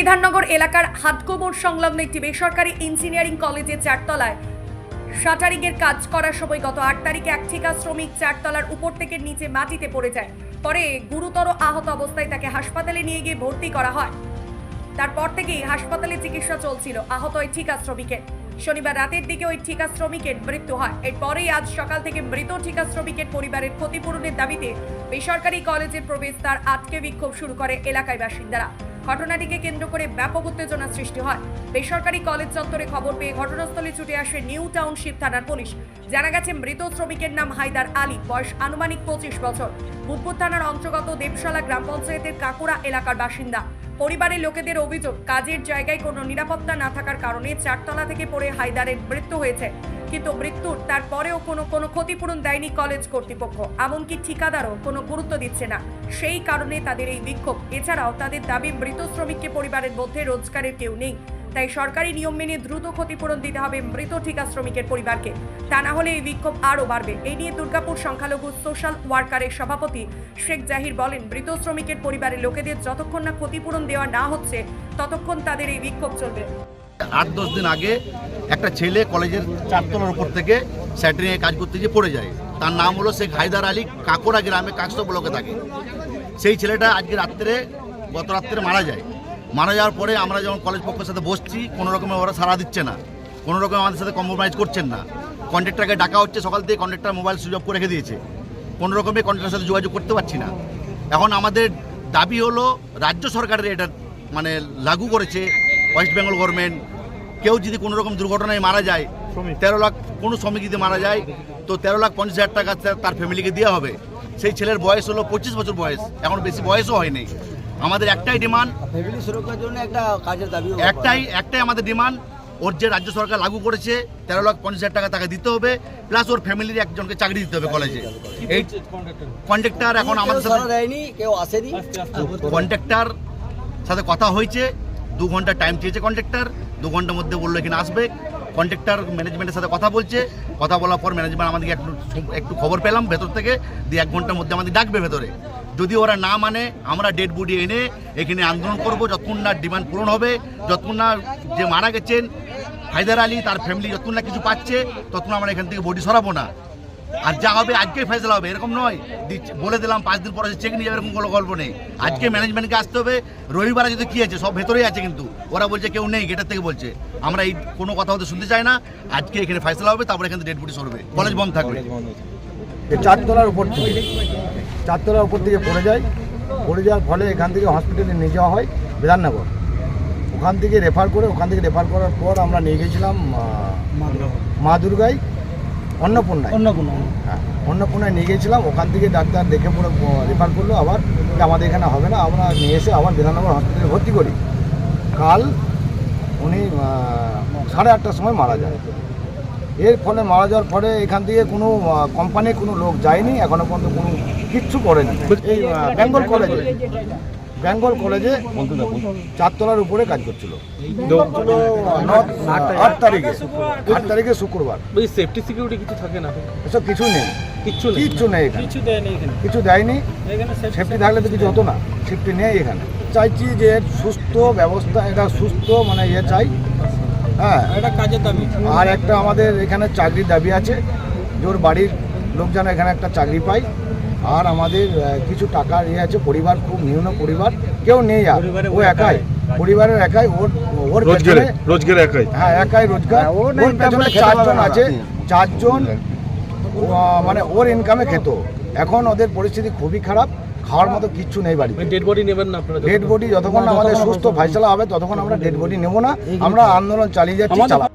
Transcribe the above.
বিধাননগর এলাকার হাটকোবর সংলগ্ন একটি বেসরকারি ইঞ্জিনিয়ারিং কলেজের চারতলায় শাটারিংয়ের কাজ করার সময় গত আট তারিখে এক ঠিকা শ্রমিক চারতলার উপর থেকে নিচে মাটিতে পড়ে যায়। পরে গুরুতর আহত অবস্থায় তাকে হাসপাতালে নিয়ে গিয়ে ভর্তি করা হয়। তারপর থেকেই হাসপাতালে চিকিৎসা চলছিল আহত ওই ঠিকা শ্রমিকের। শনিবার রাতের দিকে ওই ঠিকা শ্রমিকের মৃত্যু হয়। এরপরেই আজ সকাল থেকে মৃত ঠিকা শ্রমিকের পরিবারের ক্ষতিপূরণের দাবিতে বেসরকারি কলেজের প্রবেশ তার আটকে বিক্ষোভ শুরু করে এলাকায় বাসিন্দারা। ঘটনাটিকে কেন্দ্র করে ব্যাপক উত্তেজনা সৃষ্টি হয়। বেসরকারি কলেজ চত্বরে খবর পেয়ে ঘটনাস্থলে ছুটে আসে নিউ টাউনশিপ থানার পুলিশ। জানা গেছে, মৃত শ্রমিকের নাম হায়দার আলী, বয়স আনুমানিক পঁচিশ বছর। বুধপুর থানার অন্তর্গত দেবশালা গ্রাম পঞ্চায়েতের কাকুড়া এলাকার বাসিন্দা। পরিবারের লোকেদের অভিযোগ, কাজের জায়গায় কোনো নিরাপত্তা না থাকার কারণে চারতলা থেকে পড়ে হায়দারের মৃত্যু হয়েছে। কিন্তু মৃত্যুর, তারপরেও কোনো কোনো ক্ষতিপূরণ দেয়নি কলেজ কর্তৃপক্ষ। এমনকি ঠিকাদারও কোনো গুরুত্ব দিচ্ছে না। সেই কারণে তাদের এই বিক্ষোভ। এছাড়াও তাদের দাবি, মৃত শ্রমিককে পরিবারের মধ্যে রোজগারের কেউ নেই। তাই সরকারি নিয়ম মেনে দ্রুত ক্ষতিপূরণ দিতে হবে মৃত ঠিকা শ্রমিকের পরিবারকে। তা না হলে এই বিক্ষোভ আরও বাড়বে। এই নিয়ে দুর্গাপুর সংখ্যালঘু সোশ্যাল ওয়ার্কারের সভাপতি শেখ জাহির বলেন, মৃত শ্রমিকের পরিবারের লোকেদের যতক্ষণ না ক্ষতিপূরণ দেওয়া না হচ্ছে, ততক্ষণ তাদের এই বিক্ষোভ চলবে। আট দশ দিন আগে একটা ছেলে কলেজের চারতলার উপর থেকে স্যাটারিংয়ে কাজ করতে গিয়ে পড়ে যায়। তার নাম হলো শেখ হায়দার আলী কাকড়া গ্রামে কাকসা ব্লকে থাকে। সেই ছেলেটা আজকে রাত্রে, গত রাত্রে মারা যায়। মারা যাওয়ার পরে আমরা যখন কলেজ পক্ষের সাথে বসছি, কোনো রকমে ওরা সাড়া দিচ্ছে না। কোনো রকম আমাদের সাথে কম্প্রোমাইজ করছেন না। কন্ট্রাক্টরকে ডাকা হচ্ছে, সকাল থেকে কন্ট্রাক্টর মোবাইল সুইচ অফ করে রেখে দিয়েছে। কোনো রকমে কন্ট্রাক্টরের সাথে যোগাযোগ করতে পারছি না। এখন আমাদের দাবি হলো, রাজ্য সরকারের এটা মানে লাগু করেছে ওয়েস্ট বেঙ্গল গভর্নমেন্ট কেউ যদি কোনো রকম দুর্ঘটনায় মারা যায় তেরো লাখ কোনো শ্রমিক যদি মারা যায় তো তেরো লাখ পঞ্চাশ হাজার টাকা তার- ফ্যামিলিকে দেওয়া হবে। সেই ছেলের বয়স হলো পঁচিশ বছর বয়স এখন বেশি বয়সও হয়নি। আমাদের একটাই ডিমান্ড ফ্যামিলি সুরক্ষার জন্য একটা কাজের দাবি একটাই একটাই আমাদের ডিমান্ড ওর যে রাজ্য সরকার লাগু করেছে তেরো লাখ পঞ্চাশ হাজার টাকা তাকে দিতে হবে প্লাস ওর ফ্যামিলির একজনকে চাকরি দিতে হবে কলেজে এই কন্ট্রাক্টর এখন আমাদের সাথে কন্ট্রাক্টর সাথে কথা হয়েছে দু ঘণ্টা টাইম চেয়েছে কন্ট্রাক্টর দু ঘণ্টার মধ্যে বলল এখানে আসবে। কন্ট্রাক্টর ম্যানেজমেন্টের সাথে কথা বলছে। কথা বলার পর ম্যানেজমেন্ট আমাদেরকে একটু একটু খবর পেলাম ভেতর থেকে, দিয়ে এক ঘণ্টার মধ্যে আমাদের ডাকবে ভেতরে। যদি ওরা না মানে আমরা ডেড বডি এনে এখানে আন্দোলন করব। যতক্ষণ না ডিমান্ড পূরণ হবে যতক্ষণ না যে মারা গেছেন, হায়দার আলী, তার ফ্যামিলি যতক্ষণ না কিছু পাচ্ছে, ততক্ষণ আমরা এখান থেকে বডি সরাবো না। আর যা হবে আজকেই ফেসলা হবে এরকম নয়। বলে দিলাম পাঁচ দিন পরে চেক নিয়ে যাবে এরকম কোনো গল্প নেই। আজকে ম্যানেজমেন্টকে আসতে হবে রবিবারে যদি কি আছে সব ভেতরেই আছে কিন্তু। ওরা বলছে কেউ নেই গেটের থেকে বলছে। আমরা এই কোনো কথা হতে শুনতে চাই না আজকে এখানে ফেসলা হবে তারপরে এখানে ডেড বডি সরবে। কলেজ বন্ধ থাকবে। চারতলার উপর থেকে চারতলার উপর থেকে পড়ে যায়। পড়ে যাওয়ার ফলে এখান থেকে হসপিটালে নিয়ে যাওয়া হয় বিধাননগর ওখান থেকে রেফার করে ওখান থেকে রেফার করার পর আমরা নিয়ে গেছিলাম মা দুর্গায় অন্নপূর্ণায়? হ্যাঁ অন্নপূর্ণায় নিয়ে গেছিলাম ওখান থেকে ডাক্তার দেখে পরে রেফার করল আবার আমাদের এখানে হবে না আমরা নিয়ে এসে আবার বিধাননগর হসপিটালে ভর্তি করি। কাল উনি সাড়ে আটটার সময় মারা যায়। এর ফলে মারা যাওয়ার পরে এখান থেকে কোনো কোম্পানির কোনো লোক যায়নি এখনও পর্যন্ত কোনো কিচ্ছু করেনি। এই বেঙ্গল কলেজে বেঙ্গল কলেজে চারতলার উপরে কাজ করছিল। ছিল আট তারিখে আট তারিখে শুক্রবার। ওই সেফটি সিকিউরিটি কিছু থাকে না? এসব কিছু নেই। কিচ্ছু নেই? কিচ্ছু নেই এখানে। কিছু দেয়নি এখানে। কিছু দেয়নি। এখানে সেফটি থাকলে তো কিছু হতো না। সেফটি নেই এখানে। চাইছি যে সুস্থ ব্যবস্থা এটা সুস্থ মানে ইয়ে চাই। হ্যাঁ। কাজের দাবি। আর একটা আমাদের এখানে চাকরির দাবি আছে। যে ওর বাড়ির লোক যেন এখানে একটা চাকরি পায়। আর আমাদের কিছু টাকার ইয়ে আছে পরিবার খুব নিম্ন পরিবার কেউ নেই আর ও একাই। পরিবারের একাই ওর ওর পেছনে রোজগার একাই। হ্যাঁ একাই রোজগার ওর পেছনে চারজন আছে চারজন ও, মানে ওর ইনকামে খেত। এখন ওদের পরিস্থিতি খুবই খারাপ খাওয়ার মতো কিচ্ছু নেই বাড়িতে। ডেড বডি নেবেন না আপনারা ডেড বডি যতক্ষণ আমাদের সুস্থ ফাইসলা হবে ততক্ষণ আমরা ডেড বডি নেব না। আমরা আন্দোলন চালিয়ে যাচ্ছি চালা